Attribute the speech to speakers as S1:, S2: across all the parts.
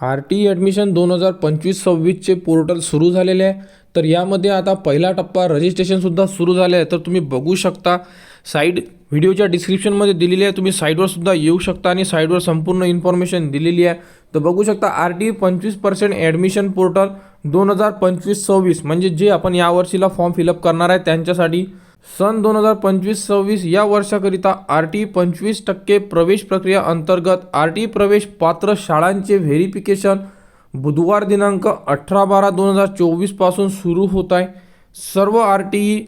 S1: R T admission दोन हजार पंचवीस सव्वीसचे पोर्टल सुरू झालेले आहे. तर यामध्ये आता पहिला टप्पा रजिस्ट्रेशनसुद्धा सुरू झाले आहे. तर तुम्ही बघू शकता साईड व्हिडिओच्या डिस्क्रिप्शनमध्ये दिलेली आहे. तुम्ही साईडवरसुद्धा येऊ शकता आणि साईडवर संपूर्ण इन्फॉर्मेशन दिलेली आहे. तर बघू शकता आर टी पंचवीस पर्सेंट ॲडमिशन पोर्टल दोन हजार पंचवीस सव्वीस म्हणजे जे आपण यावर्षीला फॉर्म फिलअप करणार आहे त्यांच्यासाठी सन दोन हजार पंचवीस सव्वीस या वर्षाकरिता आर टी पंचवीस टक्के प्रवेश प्रक्रिया अंतर्गत आर टी प्रवेश पात्र शाळांचे व्हेरिफिकेशन बुधवार दिनांक अठरा बारा दोन हजार चोवीसपासून सुरू होत आहे. सर्व आर टी ई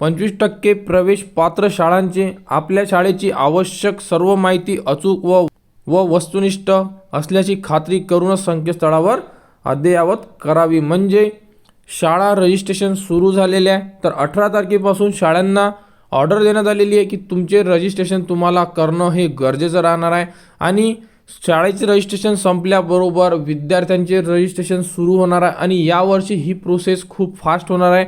S1: पंचवीस टक्के प्रवेश पात्र शाळांचे आपल्या शाळेची आवश्यक सर्व माहिती अचूक व व वस्तुनिष्ठ असल्याची खात्री करूनच संकेतस्थळावर अद्ययावत करावी. म्हणजे शाळा रजिस्ट्रेशन सुरू झालेले आहे. तर अठरा तारखेपासून शाळांना ऑर्डर देण्यात आलेली आहे की तुमचे रजिस्ट्रेशन तुम्हाला करणं हे गरजेचं राहणार आहे. आणि शाळेचे रजिस्ट्रेशन संपल्याबरोबर विद्यार्थ्यांचे रजिस्ट्रेशन सुरू होणार आहे आणि यावर्षी ही प्रोसेस खूप फास्ट होणार आहे.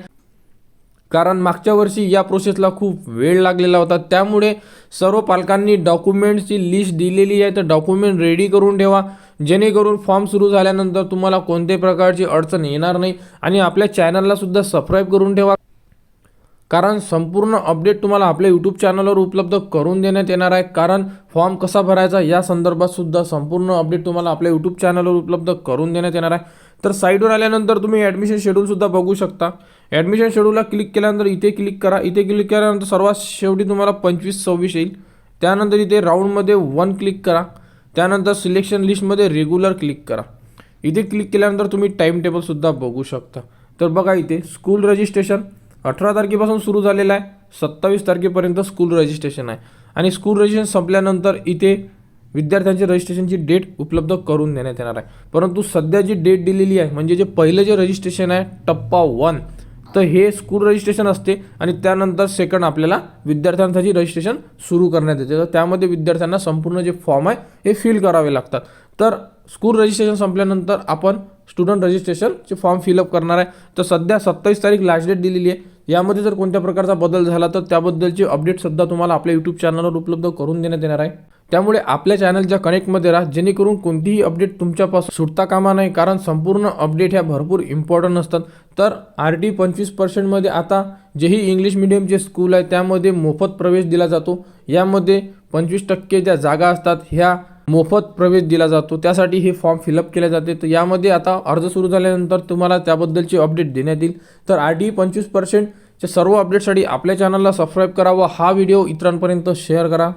S1: कारण मागच्या वर्षी या प्रोसेसला खूप वेळ लागलेला होता. त्यामुळे सर्व पालकांनी डॉक्युमेंटची लिस्ट दिलेली आहे. तर डॉक्युमेंट रेडी करून ठेवा. जेणेकरून फॉर्म सुरू झाल्यानंतर तुम्हाला कोणत्याही प्रकारची अडचण येणार नाही आणि आपल्या चॅनललासुद्धा सबस्क्राईब करून ठेवा. कारण संपूर्ण अपडेट तुम्हाला आपल्या यूट्यूब चॅनलवर उपलब्ध करून देण्यात येणार आहे. कारण फॉर्म कसा भरायचा या संदर्भात सुद्धा संपूर्ण अपडेट तुम्हाला आपल्या यूट्यूब चॅनलवर उपलब्ध करून देण्यात येणार आहे. तर साईडवर आल्यानंतर तुम्ही ॲडमिशन शेड्यूलसुद्धा बघू शकता. ॲडमिशन शेड्यूलला क्लिक केल्यानंतर इथे क्लिक करा. इथे क्लिक केल्यानंतर सर्वात शेवटी तुम्हाला पंचवीस सव्वीस येईल. त्यानंतर इथे राऊंडमध्ये वन क्लिक करा. त्यानंतर सिलेक्शन लिस्टमध्ये रेग्युलर क्लिक करा. इथे क्लिक केल्यानंतर तुम्ही टाईम टेबलसुद्धा बघू शकता. तर बघा इथे स्कूल रजिस्ट्रेशन अठरा तारखेपासून सुरू झालेलं आहे. सत्तावीस तारखेपर्यंत स्कूल रजिस्ट्रेशन आहे. आणि स्कूल रजिस्ट्रेशन संपल्यानंतर इथे विद्यार्थ्यांची रजिस्ट्रेशनची डेट उपलब्ध करून देण्यात येणार आहे. परंतु सध्या जी डेट दिलेली आहे म्हणजे जे पहिलं जे रजिस्ट्रेशन आहे टप्पा वन तर हे स्कूल रजिस्ट्रेशन असते आणि त्यानंतर सेकंड आपल्याला विद्यार्थ्यांसाठी रजिस्ट्रेशन सुरू करण्यात येते. तर त्यामध्ये विद्यार्थ्यांना संपूर्ण जे फॉर्म आहे हे फिल करावे लागतात. तर स्कूल रजिस्ट्रेशन संपल्यानंतर आपण स्टुडंट रजिस्ट्रेशनचे फॉर्म फिलअप करणार आहे. तर सध्या सत्तावीस तारीख लास्ट डेट दिलेली आहे. यामध्ये जर कोणत्या प्रकारचा बदल झाला तर त्याबद्दलची अपडेटसुद्धा तुम्हाला आपल्या यूट्यूब चॅनलवर उपलब्ध करून देण्यात येणार आहे. त्यामुळे आपल्या चॅनलच्या कनेक्टमध्ये राहा जेणेकरून कोणतीही अपडेट तुमच्यापासून सुटता कामा नाही कारण संपूर्ण अपडेट ह्या भरपूर इम्पॉर्टंट असतात तर आर टी पंचवीस पर्सेंटमध्ये आता जेही इंग्लिश मिडियमचे स्कूल आहे त्यामध्ये मोफत प्रवेश दिला जातो. यामध्ये पंचवीस टक्के ज्या जागा असतात ह्या मोफत प्रवेश दिला जातो. त्यासाठी हे फॉर्म फिलअप केले जाते. तर यामध्ये आता अर्ज सुरू झाल्यानंतर तुम्हाला त्याबद्दलची अपडेट देण्यात येईल. तर आर टी पंचवीस पर्सेंटच्या सर्व अपडेटसाठी आपल्या चॅनलला सबस्क्राईब करा व हा व्हिडिओ इतरांपर्यंत शेअर करा.